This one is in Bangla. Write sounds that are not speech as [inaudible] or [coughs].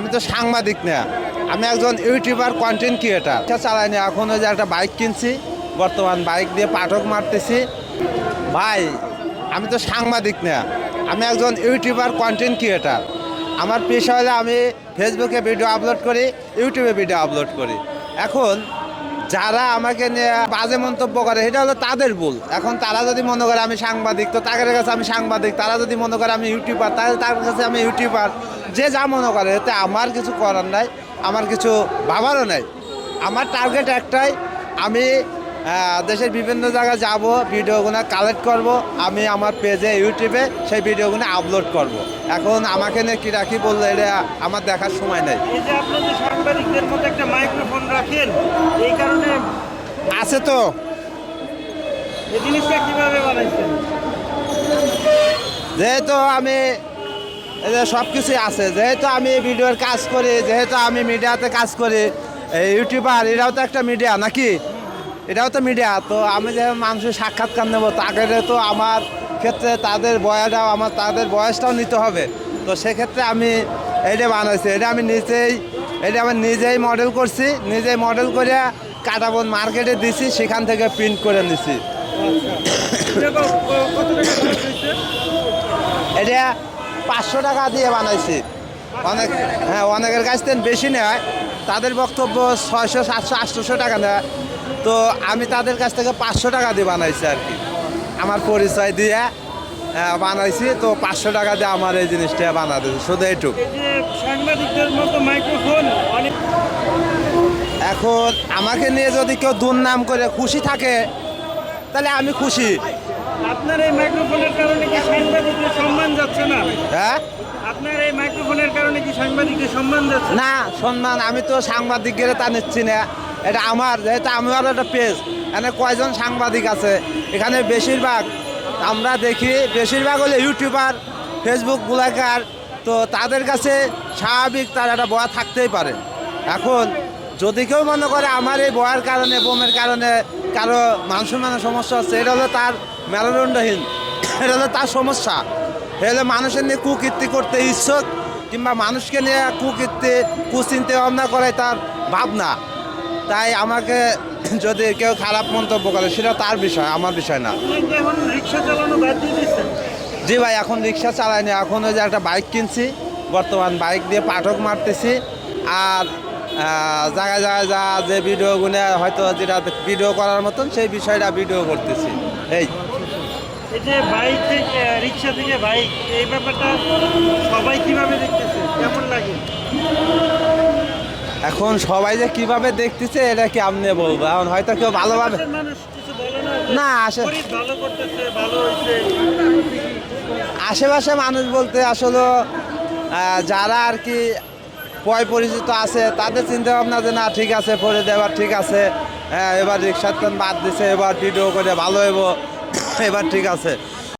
আমি তো সাংবাদিক না। আমি একজন ইউটিউবার কন্টেন্ট ক্রিয়েটার চালাইনি এখন ওই যে একটা বাইক কিনছি, বর্তমান বাইক দিয়ে পাঠক মারতেছি। ভাই, আমি তো সাংবাদিক না। আমি একজন ইউটিউবার কন্টেন্ট ক্রিয়েটার আমার পেশা হলে আমি ফেসবুকে ভিডিও আপলোড করি ইউটিউবে ভিডিও আপলোড করি। এখন যারা আমাকে নিয়ে বাজে মন্তব্য করে, সেটা হলো তাদের ভুল। এখন তারা যদি মনে করে আমি সাংবাদিক, তো তাদের কাছে আমি সাংবাদিক, তারা যদি মনে করে আমি ইউটিউবার, তাহলে তার কাছে আমি ইউটিউবার। যে যা মনে করে এতে আমার কিছু করার নাই আমার কিছু ভাবারও নাই। আমার টার্গেট একটাই আমি দেশের বিভিন্ন জায়গায় যাব ভিডিওগুলো কালেক্ট করব আমি আমার পেজে ইউটিউবে সেই ভিডিওগুলো আপলোড করব। এখন আমাকে নিয়ে কী রাখি বললে এটা আমার দেখার সময় নেই। এই যে আপনি যে সাংবাদিকদের মধ্যে একটা মাইক্রোফোন রাখেন এই কারণে আছে তো। এই জিনিসটা কীভাবে বানাইছেন? যেহেতু আমি সব কিছুই আছে। যেহেতু আমি ভিডিওর কাজ করি যেহেতু আমি মিডিয়াতে কাজ করি এই ইউটিউবার এটাও তো একটা মিডিয়া নাকি? এটাও তো মিডিয়া তো আমি যে মানুষের সাক্ষাৎকার নেব তাকে তো আমার ক্ষেত্রে তাদের বয়াটাও আমার তাদের বয়সটাও নিতে হবে। তো সেক্ষেত্রে আমি এটা বানাইছি এটা আমি নিজেই এটা আমি নিজেই মডেল করছি নিজেই মডেল করে কাটাবন মার্কেটে দিছি সেখান থেকে প্রিন্ট করে নিছি। [coughs] এটা পাঁচশো টাকা দিয়ে বানাইছি। অনেক হ্যাঁ অনেকের কাছ থেকে বেশি নেয়। তাদের বক্তব্য ছয়শো সাতশো আটশোশো টাকা নেয়। তো আমি তাদের কাছ থেকে পাঁচশো টাকা দিয়ে বানাইছি আর কি। আমার পরিচয় দিয়ে আহ, বানাইছি। তো পাঁচশো টাকা দিয়ে আমার এই জিনিসটা বানা দিয়েছি শুধু এইটুক। এখন আমাকে নিয়ে যদি কেউ দুর্নাম করে খুশি থাকে তাহলে আমি খুশি। আপনার এই মাইক্রোফোনের কারণে না, সম্মান। আমি তো সাংবাদিকের তা নিচ্ছি না। এটা আমার, যেহেতু আমার একটা পেজ এখানে কয়জন সাংবাদিক আছে? এখানে বেশিরভাগ আমরা দেখি, বেশিরভাগ হলে ইউটিউবার ফেসবুক ব্লগার তো তাদের কাছে স্বাভাবিক তার একটা বয়া থাকতেই পারে। এখন যদি কেউ মনে করে আমার এই বয়ার কারণে, বোমের কারণে কারও মানুষ মানের সমস্যা হচ্ছে, এটা হলো তার মেরুদণ্ডহীন। এটা হলো তার সমস্যা। এলে মানুষের নিয়ে কুকীর্তি করতে ইচ্ছুক। কিংবা মানুষকে নিয়ে কুকীর্তি কুচিন্তা ভাবনা করে তার ভাবনা। তাই আমাকে যদি কেউ খারাপ মন্তব্য করে, সেটা তার বিষয়, আমার বিষয় না। জি ভাই, এখন রিক্সা চালাইনি। এখন ওই যে একটা বাইক কিনছি, বর্তমান বাইক দিয়ে পাঠক মারতেছি। আর জায়গায় জায়গায় যা, যে ভিডিওগুলো হয়তো যেটা ভিডিও করার মতন, সেই বিষয়টা ভিডিও করতেছি। এই। এই যে বাইক থেকে রিক্সা থেকে বাইক এই ব্যাপারটা সবাই কীভাবে দেখতেছে? কেমন লাগে? এখন সবাই যে কীভাবে দেখতেছে এটা কি আপনি বলব? এখন হয়তো কেউ ভালোভাবে না? আসে আশেপাশে মানুষ বলতে আসলে যারা আর কি পয় পরিচিত আছে তাদের চিন্তা ভাবনা যে না ঠিক আছে পরে দেবার ঠিক আছে। হ্যাঁ এবার রিক্সার বাদ দিছে এবার ভিডিও করে ভালো হইব। এবার ঠিক আছে।